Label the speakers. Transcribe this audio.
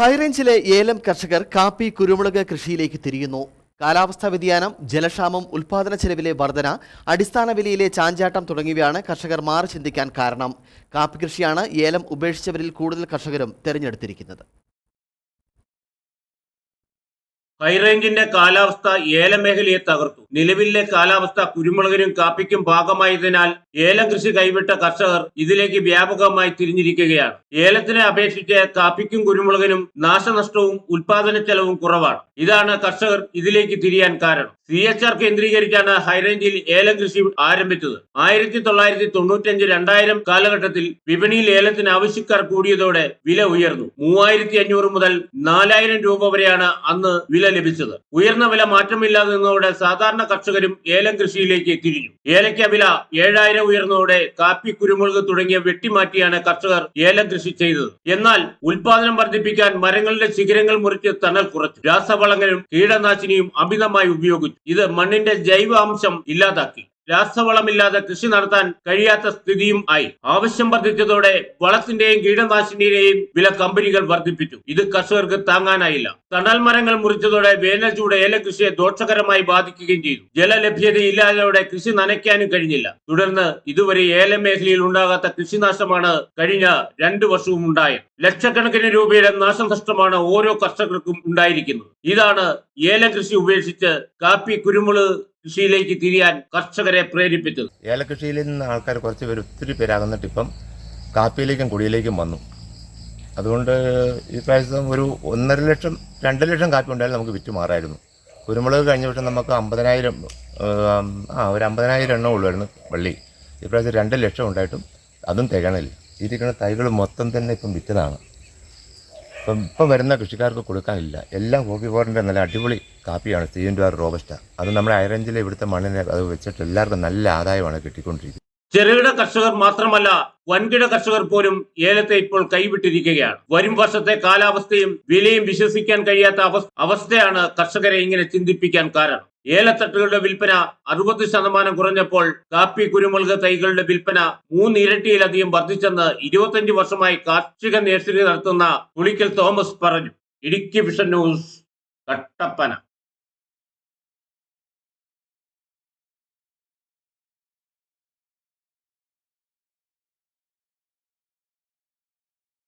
Speaker 1: ഹൈറേഞ്ചിലെ ഏലം കർഷകർ കാപ്പി കുരുമുളക് കൃഷിയിലേക്ക് തിരിയുന്നു. കാലാവസ്ഥാ വ്യതിയാനം ജലക്ഷാമം ഉൽപാദന ചെലവിലെ വർധന അടിസ്ഥാന വിലയിലെ ചാഞ്ചാട്ടം തുടങ്ങിയവയാണ് കർഷകർ മാറി ചിന്തിക്കാൻ കാരണം. കാപ്പി കൃഷിയാണ് ഏലം ഉപേക്ഷിച്ചവരിൽ കൂടുതൽ കർഷകരും തെരഞ്ഞെടുത്തിരിക്കുന്നത്.
Speaker 2: ഹൈറേഞ്ചിന്റെ കാലാവസ്ഥ ഏലമേഖലയെ തകർത്തു. നിലവിലെ കാലാവസ്ഥ കുരുമുളകിനും കാപ്പിക്കും ഭാഗമായതിനാൽ ഏലം കൃഷി കൈവിട്ട കർഷകർ ഇതിലേക്ക് വ്യാപകമായി തിരിഞ്ഞിരിക്കുകയാണ്. ഏലത്തിനെ അപേക്ഷിച്ച് കാപ്പിക്കും കുരുമുളകിനും നാശനഷ്ടവും ഉൽപാദന ചെലവും കുറവാണ്. ഇതാണ് കർഷകർ ഇതിലേക്ക് തിരിയാൻ കാരണം. സി എച്ച് ആർ കേന്ദ്രീകരിച്ചാണ് ഹൈറേഞ്ചിൽ ഏലം കൃഷി ആരംഭിച്ചത്. ആയിരത്തി തൊള്ളായിരത്തി തൊണ്ണൂറ്റഞ്ച് രണ്ടായിരം കാലഘട്ടത്തിൽ വിപണിയിൽ ഏലത്തിന് ആവശ്യക്കാർ കൂടിയതോടെ വില ഉയർന്നു. മൂവായിരത്തി അഞ്ഞൂറ് മുതൽ നാലായിരം രൂപ വരെയാണ് അന്ന് വില ലഭിച്ചത്. ഉയർന്ന വില മാറ്റമില്ലാതെ നിന്നതോടെ സാധാരണ കർഷകരും ഏലം കൃഷിയിലേക്ക് തിരിഞ്ഞു ഏലയ്ക്ക വില ഏഴായിരം ഉയർന്നതോടെ കാപ്പി കുരുമുളക് തുടങ്ങിയ വെട്ടിമാറ്റിയാണ് കർഷകർ ഏലം കൃഷി ചെയ്തത്. എന്നാൽ ഉൽപാദനം വർദ്ധിപ്പിക്കാൻ മരങ്ങളുടെ ശിഖരങ്ങൾ മുറിച്ച് തണൽ കുറച്ചു. രാസവളങ്ങളും കീടനാശിനിയും അമിതമായി ഉപയോഗിച്ചു. ഇത് മണ്ണിന്റെ ജൈവ അംശം ഇല്ലാതാക്കി. രാസവളമില്ലാതെ കൃഷി നടത്താൻ കഴിയാത്ത സ്ഥിതിയും ആയി. ആവശ്യം വർദ്ധിച്ചതോടെ വളത്തിന്റെയും കീടനാശിനിയുടെയും വില കമ്പനികൾ വർദ്ധിപ്പിച്ചു. ഇത് കർഷകർക്ക് താങ്ങാനായില്ല. തണൽ മരങ്ങൾ മുറിച്ചതോടെ വേനൽ ചൂട് ഏലം കൃഷിയെ ദോഷകരമായി ബാധിക്കുകയും ചെയ്തു. ജലലഭ്യതയില്ലാതോടെ കൃഷി നനയ്ക്കാനും കഴിഞ്ഞില്ല. തുടർന്ന് ഇതുവരെ ഏല മേഖലയിൽ ഉണ്ടാകാത്ത കൃഷിനാശമാണ് കഴിഞ്ഞ രണ്ടു വർഷവും ഉണ്ടായത്. ലക്ഷക്കണക്കിന് രൂപയുടെ നാശനഷ്ടമാണ് ഓരോ കർഷകർക്കും ഉണ്ടായിരിക്കുന്നത്. ഇതാണ് ഏല കൃഷി ഉപേക്ഷിച്ച് കാപ്പി കുരുമുളക് കൃഷിയിലേക്ക് തിരിയാൻ കർഷകരെ പ്രേരിപ്പിച്ചത്.
Speaker 3: ഏലകൃഷിയിൽ നിന്ന് ആൾക്കാർ കുറച്ച് പേര് ഒത്തിരി പേരാകുന്നിട്ട് ഇപ്പം കാപ്പിയിലേക്കും കുടിയിലേക്കും വന്നു. അതുകൊണ്ട് ഈ പ്രാവശ്യം ഒരു ഒന്നര ലക്ഷം രണ്ട് ലക്ഷം കാപ്പി ഉണ്ടായാലും നമുക്ക് വിറ്റ് മാറായിരുന്നു. കുരുമുളക് കഴിഞ്ഞ വർഷം നമുക്ക് അമ്പതിനായിരം ആ ഒരു അമ്പതിനായിരം എണ്ണം ഉള്ളായിരുന്നു വള്ളി. ഈ പ്രാവശ്യം രണ്ട് ലക്ഷം ഉണ്ടായിട്ടും അതും തികണില്ല ഇരിക്കുന്ന തൈകൾ മൊത്തം തന്നെ ഇപ്പം വിറ്റതാണ്. ഇപ്പം ഇപ്പം വരുന്ന കൃഷിക്കാർക്ക് കൊടുക്കാനില്ല. എല്ലാം കോപ്പി പോറിന്റെ നല്ല അടിപൊളി കാപ്പിയാണ്. C N R robusta. അത് നമ്മുടെ അയറഞ്ചിലെ ഇവിടുത്തെ മണ്ണിനെ അത് വെച്ചിട്ട് എല്ലാവർക്കും നല്ല ആദായമാണ് കിട്ടിക്കൊണ്ടിരിക്കുന്നത്.
Speaker 2: ചെറുകിട കർഷകർ മാത്രമല്ല വൻകിട കർഷകർ പോലും ഏലത്തെ ഇപ്പോൾ കൈവിട്ടിരിക്കുകയാണ്. വരും വർഷത്തെ കാലാവസ്ഥയും വിലയും വിശ്വസിക്കാൻ കഴിയാത്ത അവസ്ഥയാണ് കർഷകരെ ഇങ്ങനെ ചിന്തിപ്പിക്കാൻ കാരണം. ഏലത്തട്ടുകളുടെ വിൽപ്പന അറുപത് ശതമാനം കുറഞ്ഞപ്പോൾ കാപ്പി കുരുമുളക് തൈകളുടെ വിൽപ്പന മൂന്നിരട്ടിയിലധികം വർദ്ധിച്ചെന്ന് ഇരുപത്തഞ്ച് വർഷമായി കാർഷിക നേഴ്സറി നടത്തുന്ന പുളിക്കൽ തോമസ് പറഞ്ഞു. Idukki vision news Kattappana.